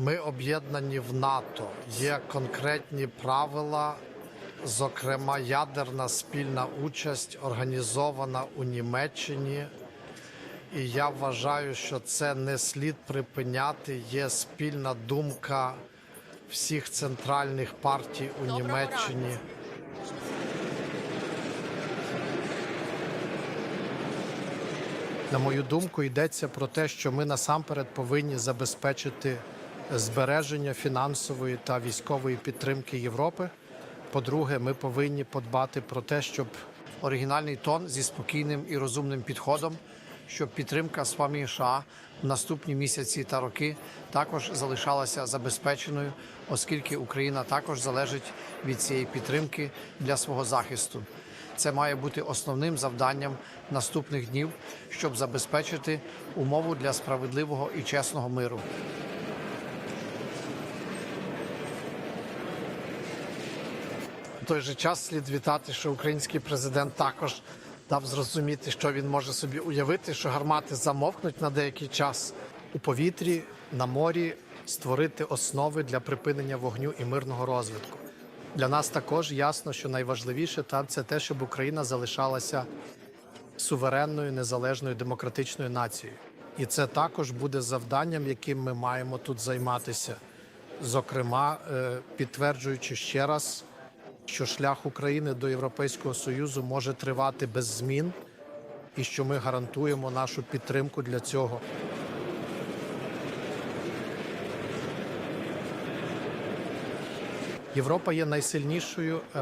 Ми об'єднані в НАТО. Є конкретні правила, зокрема, ядерна спільна участь організована у Німеччині. І я вважаю, що це не слід припиняти. Є спільна думка всіх центральних партій у Доброго Німеччині. На мою думку, йдеться про те, що ми насамперед повинні забезпечити збереження фінансової та військової підтримки Європи. По-друге, ми повинні подбати про те, щоб оригінальний тон зі спокійним і розумним підходом, щоб підтримка з США в наступні місяці та роки також залишалася забезпеченою, оскільки Україна також залежить від цієї підтримки для свого захисту. Це має бути основним завданням наступних днів, щоб забезпечити умову для справедливого і чесного миру. Той же час слід вітати, що український президент також дав зрозуміти, що він може собі уявити, що гармати замовкнуть на деякий час у повітрі, на морі, створити основи для припинення вогню і мирного розвитку. Для нас також ясно, що найважливіше там це те, щоб Україна залишалася суверенною, незалежною демократичною нацією. І це також буде завданням, яким ми маємо тут займатися. Зокрема, е, підтверджуючи ще раз, що шлях України до Європейського Союзу може тривати без змін, і що ми гарантуємо нашу підтримку для цього. Європа є найсильнішою е,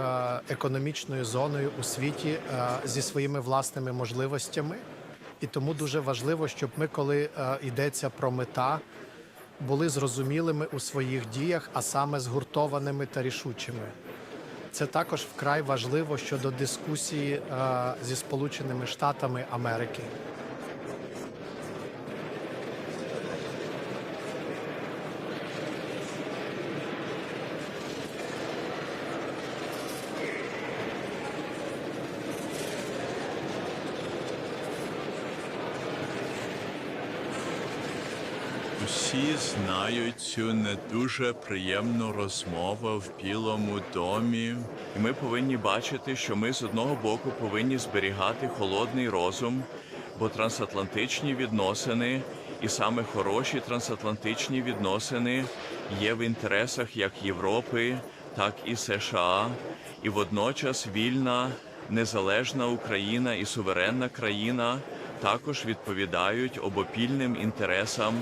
економічною зоною у світі е, зі своїми власними можливостями, і тому дуже важливо, щоб ми, коли е, йдеться про мета, були зрозумілими у своїх діях, а саме згуртованими та рішучими. Це також вкрай важливо щодо дискусії е, зі Сполученими Штатами Америки. Усі знають цю не дуже приємну розмову в Білому домі. І ми повинні бачити, що ми з одного боку повинні зберігати холодний розум, бо трансатлантичні відносини і саме хороші трансатлантичні відносини є в інтересах як Європи, так і США. І водночас вільна, незалежна Україна і суверенна країна також відповідають обопільним інтересам